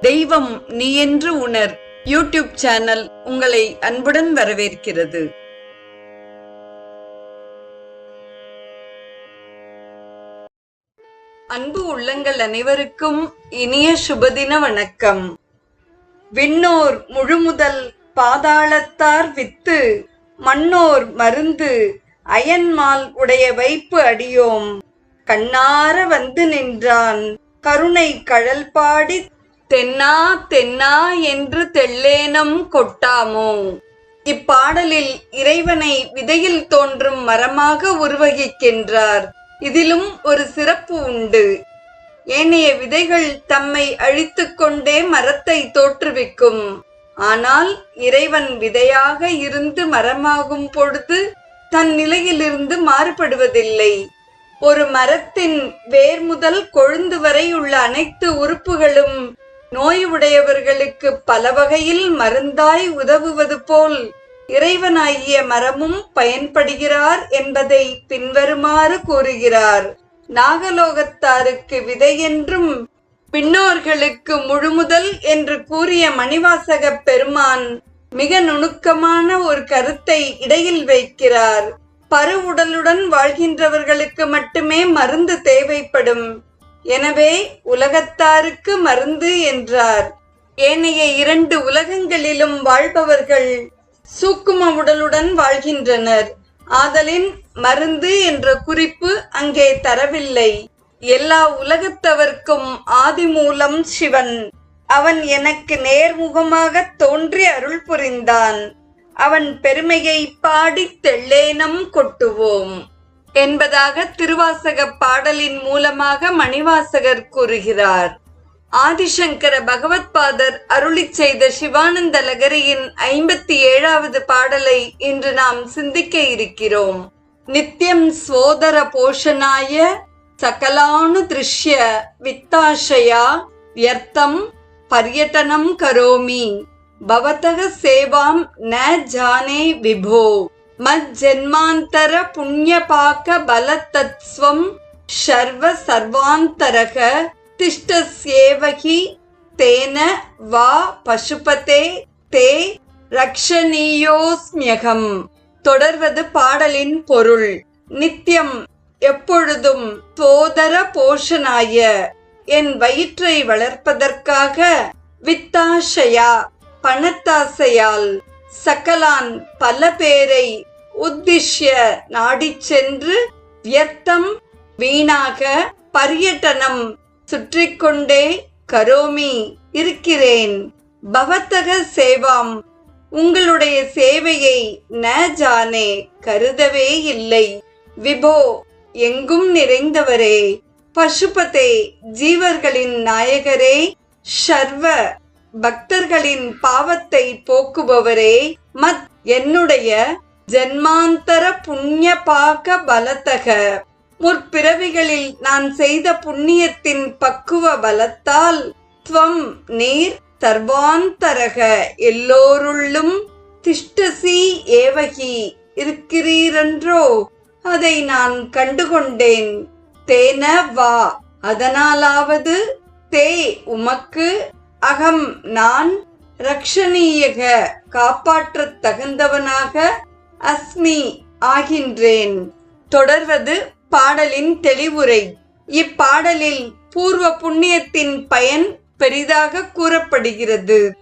தெய்வம் நீ என்று உணர். யூடியூப் சேனல் உங்களை அன்புடன் வரவேற்கிறது. அன்பு உள்ளங்கள் அனைவருக்கும் இனிய சுபதின வணக்கம். விண்ணோர் முழுமுதல் பாதாளத்தார் வித்து மண்ணோர் மருந்து அயன்மால் உடைய வைப்பு அடியோம். கண்ணார வந்து நின்றான் கருணை கழல் பாடி தென்னா தென்னா என்று தெள்ளேனம் கொட்டாமோ? இப்பாடலில் இறைவனை விதையில் தோன்றும் மரமாக உருவகிக்கின்றார். இதிலும் ஒரு சிறப்பு உண்டு. ஏனைய விதைகள் தம்மை அழித்துக்கொண்டே மரத்தை தோற்றுவிக்கும். ஆனால் இறைவன் விதையாக இருந்து மரமாகும் பொழுது தன் நிலையிலிருந்து மாறுபடுவதில்லை. ஒரு மரத்தின் வேர் முதல் கொழுந்து வரை உள்ள அனைத்து உறுப்புகளும் நோய் உடையவர்களுக்கு பல வகையில் மருந்தாய் உதவுவது போல் இறைவனாகிய மரமும் பயன்படுகிறார் என்பதை பின்வருமாறு கூறுகிறார். நாகலோகத்தாருக்கு விதை என்றும் பின்னோர்களுக்கு முழுமுதல் என்று கூறிய மணிவாசகப் பெருமான் மிக நுணுக்கமான ஒரு கருத்தை இடையில் வைக்கிறார். பருவுடலுடன் வாழ்கின்றவர்களுக்கு மட்டுமே மருந்து தேவைப்படும். எனவே உலகத்தாருக்கு மருந்து என்றார். ஏனைய இரண்டு உலகங்களிலும் வாழ்பவர்கள் சூக்கும உடலுடன் வாழ்கின்றனர். ஆதலின் மருந்து என்ற குறிப்பு அங்கே தரவில்லை. எல்லா உலகத்தவர்க்கும் ஆதி மூலம் சிவன். அவன் எனக்கு நேர்முகமாக தோன்றி அருள் புரிந்தான். அவன் பெருமையை பாடி தெள்ளேனம் கொட்டுவோம். என்பதாக திருவாசக பாடலின் மூலமாக மணிவாசகர் கூறுகிறார். ஆதிசங்கர பகவத்பாதர் அருளி செய்த சிவானந்த லகரியின் ஐம்பத்தி ஏழாவது பாடலை இன்று நாம் சிந்திக்க இருக்கிறோம். நித்யம் சோதர போஷனாய சகலானு திருஷ்ய வித்தாஷயா வியர்த்தம் பர்யட்டனம் கரோமி. பவத்தக சேவாம் ந ஜானே விபோ. மஜ்ஜென்மாந்தர புண்ணியபாக பலதத்ஸ்வம் சர்வ சர்வாந்தரக திஷ்டசேவகி தேன வா பசுபதே தே ரக்ஷணீயோஸ்மியகம். தொடர்வது பாடலின் பொருள். நித்தியம் எப்பொழுதும் சோதர போஷனாய என் வயிற்றை வளர்ப்பதற்காக வித்தாஷயா பணத்தாசையால் சகலான் பல பேரை உத்திஷ்ய நாடி சென்று வியர்த்தம் வீணாக பரியட்டனம் சுற்றிக்கொண்டே கரோமி இருக்கிறேன். பவத்தக சேவாம் உங்களுடைய சேவையை ந ஜானே கருதவே இல்லை. விபோ எங்கும் நிறைந்தவரே பசுபதே ஜீவர்களின் நாயகரே ஷர்வ பக்தர்களின் பாவத்தை போக்குபவரே மத் என்னுடைய ஜென்மாந்தர புண்ணிய பாக பலத்தக. முற்பிறவிகளில் நான் செய்த புண்ணியத்தின் பக்குவ பலத்தால் துவம் நீர் சர்வாந்தரக எல்லோருள்ளும் திஷ்டசி ஏவகி இருக்கிறீரன்றோ? அதை நான் கண்டுகொண்டேன். தேன வா. அதனாலாவது தே உமக்கு அகம் நான் ரக்ஷணீயக. காப்பாற்றத் தகுந்தவனாக அஸ்மி ஆகின்றேன். தொடர்வது பாடலின் தெளிவுரை. இப்பாடலில் பூர்வ புண்ணியத்தின் பயன் பெரிதாக கூறப்படுகிறது.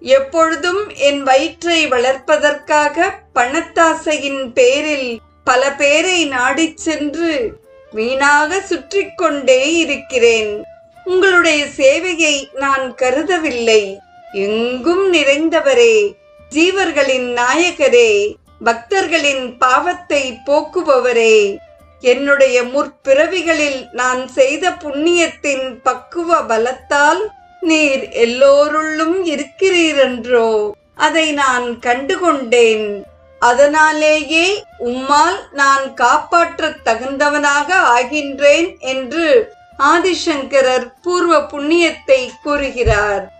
எப்பொழுதும் என் வயிற்றை வளர்ப்பதற்காக பணத்தாசையின் பேரில் பல பேரை நாடிச் சென்று வீணாக சுற்றி கொண்டே இருக்கிறேன். உங்களுடைய சேவையை நான் கருதவில்லை. எங்கும் நிறைந்தவரே ஜீவர்களின் நாயகரே. பக்தர்களின் பாவத்தை போக்குபவரே. என்னுடைய முற்பிறவிகளில் நான் செய்த புண்ணியத்தின் பக்குவ பலத்தால் நீர் எல்லோருள்ளும் இருக்கிறீரென்றோ அதை நான் கண்டுகொண்டேன். அதனாலேயே உம்மால் நான் காப்பாற்றத் தகுந்தவனாக ஆகின்றேன் என்று ஆதிசங்கரர் பூர்வ புண்ணியத்தை கூறுகிறார்.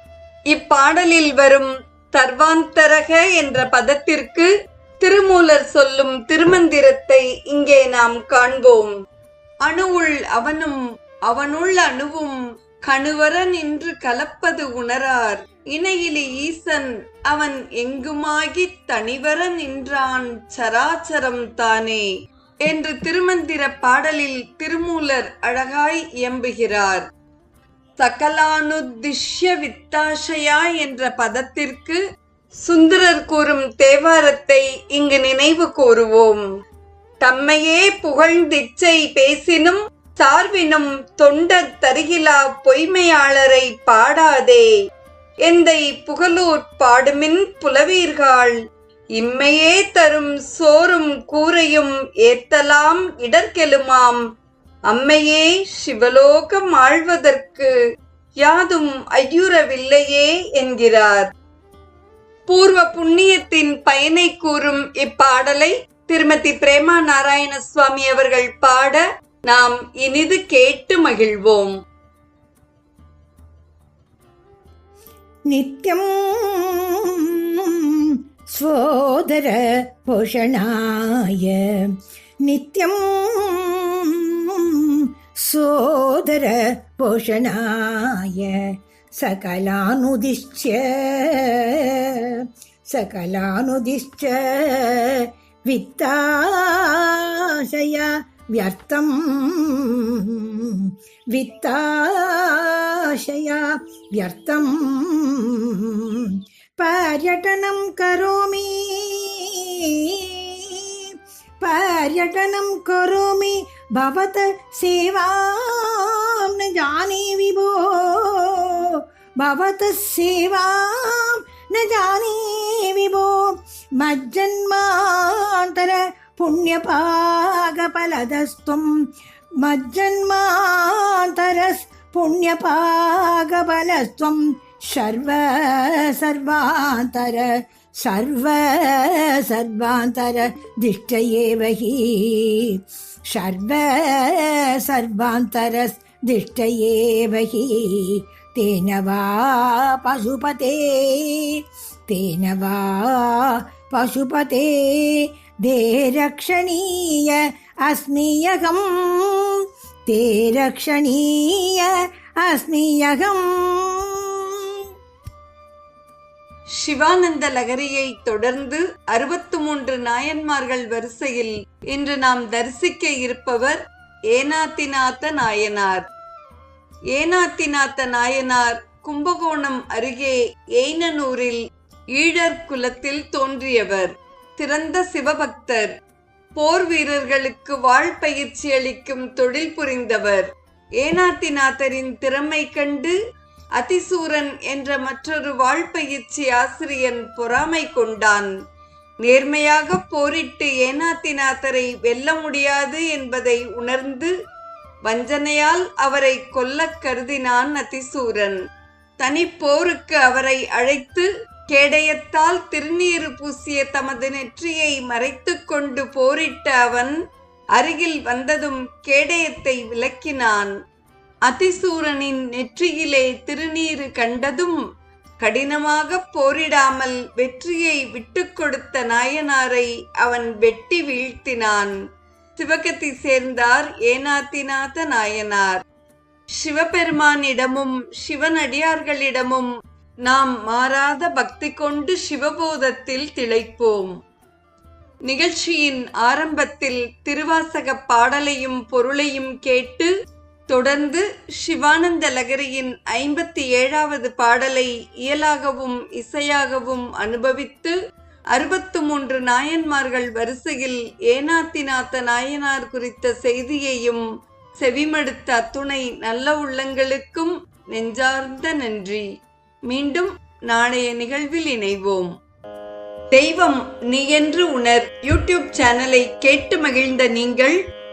இப்பாடலில் வரும் தர்வாந்தரக என்ற பதத்திற்கு திருமூலர் சொல்லும் திருமந்திரத்தை இங்கே நாம் காண்போம். அணுவுள் அவனும் அவனுள் அணுவும் கணுவர நின்று கலப்பது உணரார். இணையிலி ஈசன் அவன் எங்குமாகித் தனிவர நின்றான் சராச்சரம் தானே என்று திருமந்திர பாடலில் திருமூலர் அழகாய் இயம்புகிறார். சகலானுதிஷ்ய வித்தாஷயா என்ற பதத்திற்கு சுந்தரர் கூறும் தேவாரத்தை இங்கு நினைவு கூறுவோம். தம்மையே புகழ்ந்திச்சை பேசினும் சார்வினும் தொண்டர் தருகிலா பொய்மையாளரை பாடாதே. எந்தை புகழூர் பாடுமின் புலவீர்கள் இம்மையே தரும் சோறும் கூரையும் ஏத்தலாம் இடர்கெலுமாம் அம்மையே சிவலோகம் ஆழ்வதற்கு யாதும் ஐயுறவில்லையே என்கிறார். பூர்வ புண்ணியத்தின் பயனை கூறும் இப்பாடலை திருமதி பிரேமா நாராயண சுவாமி அவர்கள் பாட நாம் இனிது கேட்டு மகிழ்வோம். நித்யம் சோதர போஷணாய நித்யம் சோதர போஷணாய சகலானுதிஷ்ய सकलानुदिश्च वित्ताशया व्यर्थम् वित्ताशया व्यर्थम् पर्यटनं करोमि पर्यटनं करोमि भवत सेवां न जाने विभो भवतः सेवां न जाने विभो मज्जन्मान्तर पुण्यपाकफलदस्त्वं मज्जन्मान्तरस् पुण्यपाकफलस्त्वं सर्व सर्वान्तर सर्व सर्वान्तर दिष्ट एव हि सर्व सर्वान्तर दिष्ट एव हि तेन वा पशुपते तेन वा पशुपते दे रक्षणीय अस्मियहम् ते रक्षणीय अस्मियहम् சிவானந்த லகரியை தொடர்ந்து அறுபத்து மூன்று நாயன்மார்கள் வரிசையில் இன்று நாம் தரிசிக்க இருப்பவர் ஏனாத்திநாத நாயனார். ஏனாத்திநாத நாயனார் கும்பகோணம் அருகே எய்னனூரில் ஈழர் குலத்தில் தோன்றியவர். திறந்த சிவபக்தர். போர் வீரர்களுக்கு வாழ் பயிற்சி அளிக்கும் தொழில் புரிந்தவர். ஏனாத்திநாதரின் திறமை கண்டு அதிசூரன் என்ற மற்றொரு வாழ்பயிற்சி ஆசிரியன் பொறாமை கொண்டான். நேர்மையாக போரிட்டு ஏனாத்திநாதரை வெல்ல முடியாது என்பதை உணர்ந்து வஞ்சனையால் அவரை கொல்லக் கருதினான் அதிசூரன் தனி போருக்கு அவரை அழைத்து கேடயத்தால் திருநீறு பூசிய தமது நெற்றியை மறைத்து கொண்டு போரிட்ட அவன் அருகில் வந்ததும் கேடயத்தை விலக்கினான். அதிசூரனின் நெற்றியிலே திருநீறு கண்டதும் கடினமாக போரிடாமல் வெற்றியை விட்டு கொடுத்த நாயனாரை அவன் வெட்டி வீழ்த்தினான். சிவகத்தை சேர்ந்தார் ஏனாத்திநாத நாயனார். சிவபெருமானிடமும் சிவனடியார்களிடமும் நாம் மாறாத பக்தி கொண்டு சிவபோதத்தில் திளைப்போம். நிகழ்ச்சியின் ஆரம்பத்தில் திருவாசக பாடலையும் பொருளையும் கேட்டு தொடர்ந்து சிவானந்த லகரியின் ஐம்பத்தி ஏழாவது பாடலை இயலாகவும் இசையாகவும் அனுபவித்து அறுபத்து மூன்று நாயன்மார்கள் வரிசையில் ஏனாத்திநாத்த நாயனார் குறித்த செய்தியையும் செவிமடுத்த அத்துணை நல்ல உள்ளங்களுக்கும் நெஞ்சார்ந்த நன்றி. மீண்டும் நாளைய நிகழ்வில் இணைவோம். தெய்வம் நீ என்று உணர் யூடியூப் சேனலை கேட்டு மகிழ்ந்த நீங்கள்